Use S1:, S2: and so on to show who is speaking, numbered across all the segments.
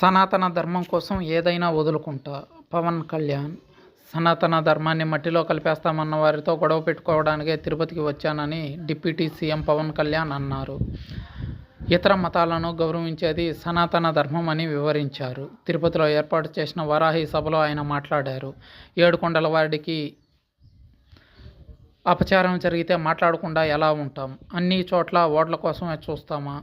S1: సనాతన ధర్మం కోసం ఏదైనా వదులుకుంటా. పవన్ కళ్యాణ్ సనాతన ధర్మాన్ని మట్టిలో కలిపేస్తామన్న వారితో గొడవ పెట్టుకోవడానికే తిరుపతికి వచ్చానని డిప్యూటీ సీఎం పవన్ కళ్యాణ్ అన్నారు. ఇతర మతాలను గౌరవించేది సనాతన ధర్మం అని వివరించారు. తిరుపతిలో ఏర్పాటు చేసిన వరాహి సభలో ఆయన మాట్లాడారు. ఏడుకొండల వాడికి అపచారం జరిగితే మాట్లాడకుండా ఎలా ఉంటాం? అన్ని చోట్ల ఓట్ల కోసమే చూస్తామా?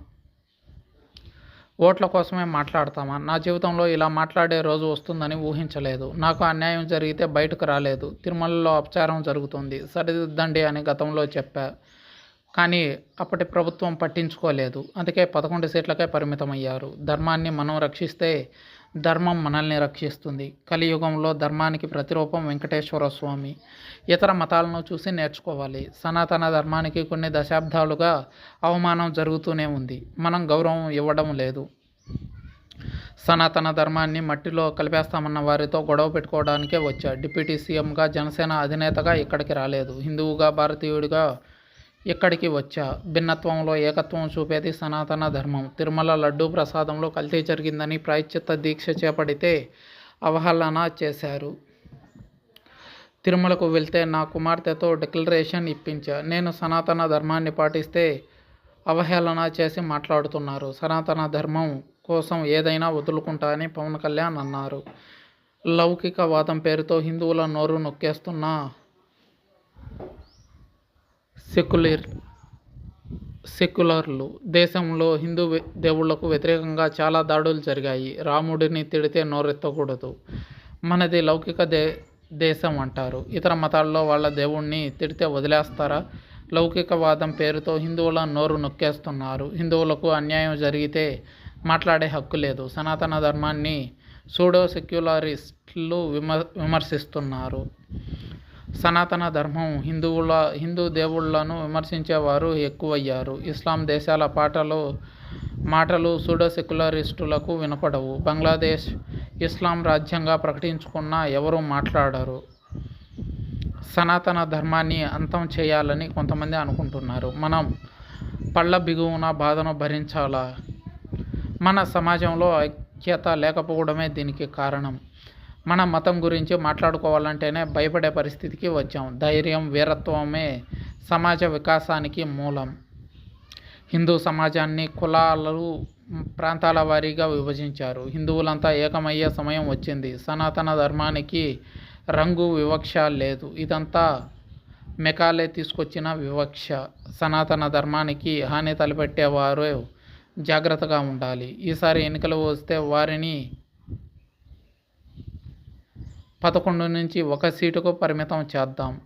S1: ఓట్ల కోసమే మాట్లాడతామా? నా జీవితంలో ఇలా మాట్లాడే రోజు వస్తుందని ఊహించలేదు. నాకు అన్యాయం జరిగితే బయటకు రాలేదు. తిరుమలలో అపచారం జరుగుతుంది. సరిదిద్దండి అని గతంలో చెప్పా. కానీ అప్పటి ప్రభుత్వం పట్టించుకోలేదు. అందుకే పదకొండు సీట్లకే పరిమితమయ్యారు. ధర్మాన్ని మనం రక్షిస్తే ధర్మం మనల్ని రక్షిస్తుంది. కలియుగంలో ధర్మానికి ప్రతిరూపం వెంకటేశ్వర స్వామి. ఇతర మతాలను చూసి నేర్చుకోవాలి. సనాతన ధర్మానికి కొన్ని దశాబ్దాలుగా అవమానం జరుగుతూనే ఉంది. మనం గౌరవం ఇవ్వడం లేదు. సనాతన ధర్మాన్ని మట్టిలో కలిపేస్తామన్న వారితో గొడవ పెట్టుకోవడానికే వచ్చా. డిప్యూటీ సీఎంగా జనసేన అధినేతగా ఇక్కడికి రాలేదు. హిందువుగా భారతీయుడిగా ఇక్కడికి వచ్చా. భిన్నత్వంలో ఏకత్వం చూపేది సనాతన ధర్మం. తిరుమల లడ్డూ ప్రసాదంలో కల్తీ జరిగిందని ప్రాయశ్చిత్త దీక్ష చేపడితే అవహేళన చేశారు. తిరుమలకు వెళ్తే నా కుమార్తెతో డిక్లరేషన్ ఇప్పించా. నేను సనాతన ధర్మాన్ని పాటిస్తే అవహేళన చేసి మాట్లాడుతున్నారు. సనాతన ధర్మం కోసం ఏదైనా వదులుకుంటా అని పవన్ కళ్యాణ్ అన్నారు. లౌకికవాదం పేరుతో హిందువుల నోరు నొక్కేస్తున్న సెక్యులర్ సెక్యులర్లు. దేశంలో హిందూ దేవుళ్ళకు వ్యతిరేకంగా చాలా దాడులు జరిగాయి. రాముడిని తిడితే నోరెత్తకూడదు మనది లౌకిక దే దేశం అంటారు. ఇతర మతాల్లో వాళ్ళ దేవుణ్ణి తిడితే వదిలేస్తారా? లౌకికవాదం పేరుతో హిందువుల నోరు నొక్కేస్తున్నారు. హిందువులకు అన్యాయం జరిగితే మాట్లాడే హక్కు లేదు. సనాతన ధర్మాన్ని సూడో సెక్యులరిస్టులు విమ విమర్శిస్తున్నారు. సనాతన ధర్మం హిందువుల హిందూ దేవుళ్ళను విమర్శించేవారు ఎక్కువయ్యారు. ఇస్లాం దేశాల పాటలు మాటలు సూడో సెక్యులరిస్టులకు వినపడవు. బంగ్లాదేశ్ ఇస్లాం రాజ్యంగా ప్రకటించుకున్నా ఎవరూ మాట్లాడరు. సనాతన ధర్మాన్ని అంతం చేయాలని కొంతమంది అనుకుంటున్నారు. మనం పళ్ళ బిగువున బాధను భరించాలా? మన సమాజంలో ఐక్యత లేకపోవడమే దీనికి కారణం. మన మతం గురించి మాట్లాడుకోవాలంటేనే భయపడే పరిస్థితికి వచ్చాం. ధైర్యం వీరత్వమే సమాజ వికాసానికి మూలం. హిందూ సమాజాన్ని కులాలు ప్రాంతాల వారీగా విభజించారు. హిందువులంతా ఏకమయ్యే సమయం వచ్చింది. సనాతన ధర్మానికి రంగు వివక్ష లేదు. ఇదంతా మెకాలే తీసుకొచ్చిన వివక్ష. సనాతన ధర్మానికి హాని తలపెట్టేవారు జాగ్రత్తగా ఉండాలి. ఈసారి ఎన్నికలు వస్తే వారిని పదకొండు నుంచి ఒక సీటుకు పరిమితం చేద్దాం.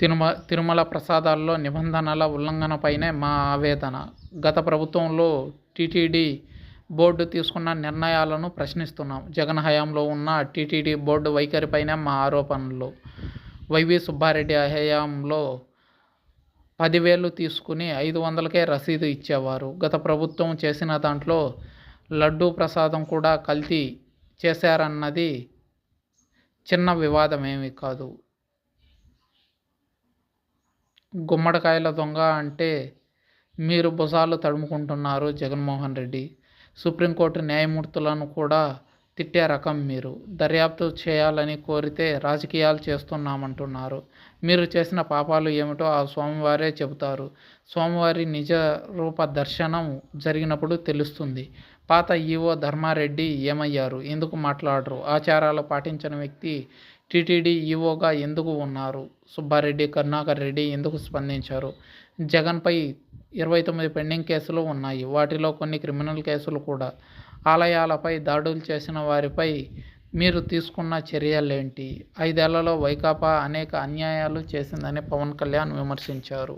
S1: తిరుమ తిరుమల ప్రసాదాల్లో నిబంధనల ఉల్లంఘనపైనే మా ఆవేదన. గత ప్రభుత్వంలో టీటీడీ బోర్డు తీసుకున్న నిర్ణయాలను ప్రశ్నిస్తున్నాం. జగన్ హయాంలో ఉన్న టీటీడీ బోర్డు వైఖరిపైనే మా ఆరోపణలు. వైవి సుబ్బారెడ్డి హయాంలో పదివేలు తీసుకుని ఐదు వందలకే రసీదు ఇచ్చేవారు. గత ప్రభుత్వం చేసిన దాంట్లో లడ్డూ ప్రసాదం కూడా కల్తీ చేశారన్నది చిన్న వివాదమేమి కాదు. గుమ్మడికాయల దొంగ అంటే మీరు భుజాలు తడుముకుంటున్నారు జగన్మోహన్ రెడ్డి. సుప్రీంకోర్టు న్యాయమూర్తులను కూడా తిట్టే రకం మీరు. దర్యాప్తు చేయాలని కోరితే రాజకీయాలు చేస్తున్నామంటున్నారు. మీరు చేసిన పాపాలు ఏమిటో ఆ స్వామివారే చెబుతారు. స్వామివారి నిజ రూప దర్శనం జరిగినప్పుడు తెలుస్తుంది. పాత ఈవో ధర్మారెడ్డి ఏమయ్యారు? ఎందుకు మాట్లాడరు? ఆచారాలు పాటించని వ్యక్తి టీటీడీ ఈవోగా ఎందుకు ఉన్నారు? సుబ్బారెడ్డి కరుణాకర్ రెడ్డి ఎందుకు స్పందించారు? జగన్పై ఇరవై తొమ్మిది పెండింగ్ కేసులు ఉన్నాయి. వాటిలో కొన్ని క్రిమినల్ కేసులు కూడా. ఆలయాలపై దాడులు చేసిన వారిపై మీరు తీసుకున్న చర్యలేంటి? ఐదేళ్ళలో వైకాపా అనేక అన్యాయాలు చేసిందని పవన్ కళ్యాణ్ విమర్శించారు.